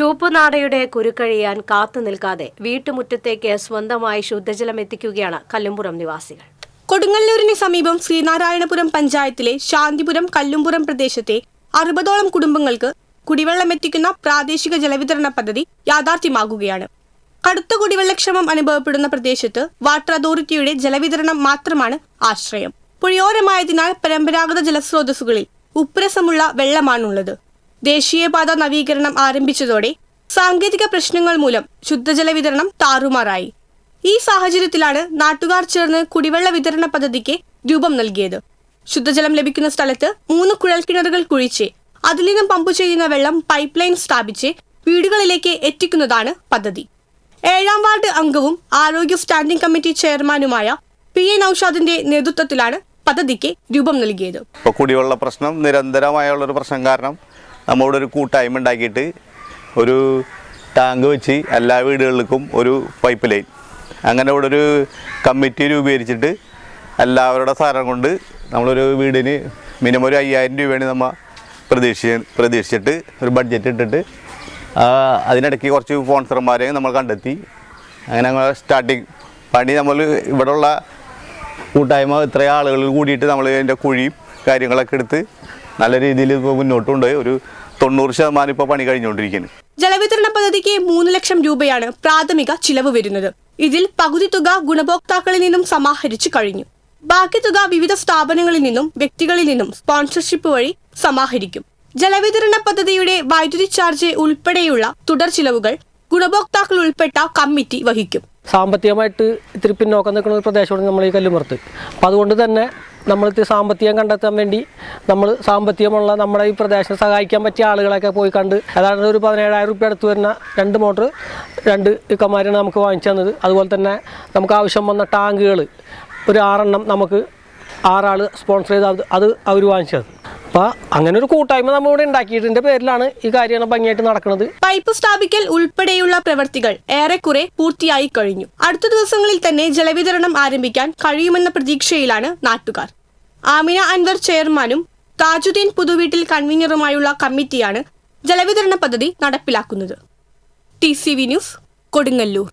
ചൂപ്പുനാടയുടെ കുരുക്കഴിയാൻ കാത്തു നിൽക്കാതെ വീട്ടുമുറ്റത്തേക്ക് സ്വന്തമായി ശുദ്ധജലം എത്തിക്കുകയാണ് കല്ലുംപുറം നിവാസികൾ. കൊടുങ്ങല്ലൂരിന് സമീപം ശ്രീനാരായണപുരം പഞ്ചായത്തിലെ ശാന്തിപുരം കല്ലുംപുറം പ്രദേശത്തെ അറുപതോളം കുടുംബങ്ങൾക്ക് കുടിവെള്ളം എത്തിക്കുന്ന പ്രാദേശിക ജലവിതരണ പദ്ധതി യാഥാർത്ഥ്യമാകുകയാണ്. കടുത്ത കുടിവെള്ളക്ഷമം അനുഭവപ്പെടുന്ന പ്രദേശത്ത് വാട്ടർ അതോറിറ്റിയുടെ ജലവിതരണം മാത്രമാണ് ആശ്രയം. പുഴയോരമായതിനാൽ പരമ്പരാഗത ജലസ്രോതസ്സുകളിൽ ഉപ്രസമുള്ള വെള്ളമാണുള്ളത്. ദേശീയപാത നവീകരണം ആരംഭിച്ചതോടെ സാങ്കേതിക പ്രശ്നങ്ങൾ മൂലം ശുദ്ധജല വിതരണം താറുമാറായി. ഈ സാഹചര്യത്തിലാണ് നാട്ടുകാർ ചേർന്ന് കുടിവെള്ള വിതരണ പദ്ധതിക്ക് രൂപം നൽകിയത്. ശുദ്ധജലം ലഭിക്കുന്ന സ്ഥലത്ത് മൂന്ന് കുഴൽക്കിണറുകൾ കുഴിച്ച് അതിൽ നിന്നും പമ്പ് ചെയ്യുന്ന വെള്ളം പൈപ്പ് ലൈൻ സ്ഥാപിച്ച് വീടുകളിലേക്ക് എത്തിക്കുന്നതാണ് പദ്ധതി. ഏഴാം വാർഡ് അംഗവും ആരോഗ്യ സ്റ്റാൻഡിംഗ് കമ്മിറ്റി ചെയർമാനുമായ പി എ നൌഷാദിന്റെ നേതൃത്വത്തിലാണ് പദ്ധതിക്ക് രൂപം നൽകിയത്. കുടിവെള്ള പ്രശ്നം നിരന്തരമായുള്ളൊരു പ്രശ്നം കാരണം നമ്മളിവിടെ ഒരു കൂട്ടായ്മ ഉണ്ടാക്കിയിട്ട് ഒരു ടാങ്ക് വെച്ച് എല്ലാ വീടുകളിലേക്കും ഒരു പൈപ്പ് ലൈൻ അങ്ങനെ ഇവിടെ ഒരു കമ്മിറ്റി രൂപീകരിച്ചിട്ട് എല്ലാവരുടെ സഹകരണം കൊണ്ട് നമ്മളൊരു വീടിന് മിനിമം ഒരു അയ്യായിരം രൂപയാണ് നമ്മൾ പ്രതീക്ഷ പ്രതീക്ഷിച്ചിട്ട് ഒരു ബഡ്ജറ്റ് ഇട്ടിട്ട് അതിനിടയ്ക്ക് കുറച്ച് സ്പോൺസർമാരെ നമ്മൾ കണ്ടെത്തി. അങ്ങനെ നമ്മൾ സ്റ്റാർട്ടിങ് പണി നമ്മൾ ഇവിടെയുള്ള കൂട്ടായ്മ ഇത്രയും ആളുകൾ കൂടിയിട്ട് നമ്മൾ അതിന്റെ കുഴിയും കാര്യങ്ങളൊക്കെ എടുത്ത് നല്ല രീതിയിൽ ഇപ്പോൾ മുന്നോട്ട് ഒരു തൊണ്ണൂറ് ശതമാനം ഇപ്പോൾ പണി കഴിഞ്ഞുകൊണ്ടിരിക്കുന്നു. ജലവിതരണ പദ്ധതിക്ക് മൂന്ന് ലക്ഷം രൂപയാണ് പ്രാഥമിക ചിലവ് വരുന്നത്. ഇതിൽ പകുതി തുക ഗുണഭോക്താക്കളിൽ നിന്നും സമാഹരിച്ചു കഴിഞ്ഞു. ബാക്കി തുക വിവിധ സ്ഥാപനങ്ങളിൽ നിന്നും വ്യക്തികളിൽ നിന്നും സ്പോൺസർഷിപ്പ് വഴി സമാഹരിക്കും. ജലവിതരണ പദ്ധതിയുടെ വൈദ്യുതി ചാർജ് ഉൾപ്പെടെയുള്ള തുടർ ചിലവുകൾ ഗുണഭോക്താക്കൾ ഉൾപ്പെട്ട കമ്മിറ്റി വഹിക്കും. സാമ്പത്തികമായിട്ട് ഇത്തിരി പിന്നോക്കം നിൽക്കുന്ന ഒരു പ്രദേശമാണ് നമ്മൾ ഈ കല്ലുമുറത്ത് അപ്പം അതുകൊണ്ട് തന്നെ നമ്മൾ ഇത്തിരി സാമ്പത്തികം കണ്ടെത്താൻ വേണ്ടി നമ്മൾ സാമ്പത്തികമുള്ള നമ്മുടെ ഈ പ്രദേശം സഹായിക്കാൻ പറ്റിയ ആളുകളൊക്കെ പോയി കണ്ട് ഏതാണ്ട് ഒരു പതിനേഴായിരം റുപ്യ അടുത്ത് വരുന്ന രണ്ട് മോട്ടർ രണ്ട് ഇക്കമാരാണ് നമുക്ക് വാങ്ങിച്ചു തന്നത്. അതുപോലെ തന്നെ നമുക്ക് ആവശ്യം വന്ന ടാങ്കുകൾ ഒരു ആറെണ്ണം നമുക്ക് ആറാൾ സ്പോൺസർ ചെയ്ത് അത് അവർ വാങ്ങിച്ചത് അപ്പോൾ അങ്ങനെ ഒരു കൂട്ടായ്മ നമ്മളിവിടെ ഉണ്ടാക്കിയതിന്റെ പേരിലാണ് ഈ കാര്യങ്ങൾ ഭംഗിയായിട്ട് നടക്കുന്നത്. പൈപ്പ് സ്ഥാപിക്കൽ ഉൾപ്പെടെയുള്ള പ്രവൃത്തികൾ ഏറെക്കുറെ പൂർത്തിയായി കഴിഞ്ഞു. അടുത്ത ദിവസങ്ങളിൽ തന്നെ ജലവിതരണം ആരംഭിക്കാൻ കഴിയുമെന്ന പ്രതീക്ഷയിലാണ് നാട്ടുകാർ. ആമിന അൻവർ ചെയർമാനും താജുദ്ദീൻ പുതുവീട്ടിൽ കൺവീനറുമായുള്ള കമ്മിറ്റിയാണ് ജലവിതരണ പദ്ധതി നടപ്പിലാക്കുന്നത്. T C V news Kodungallur.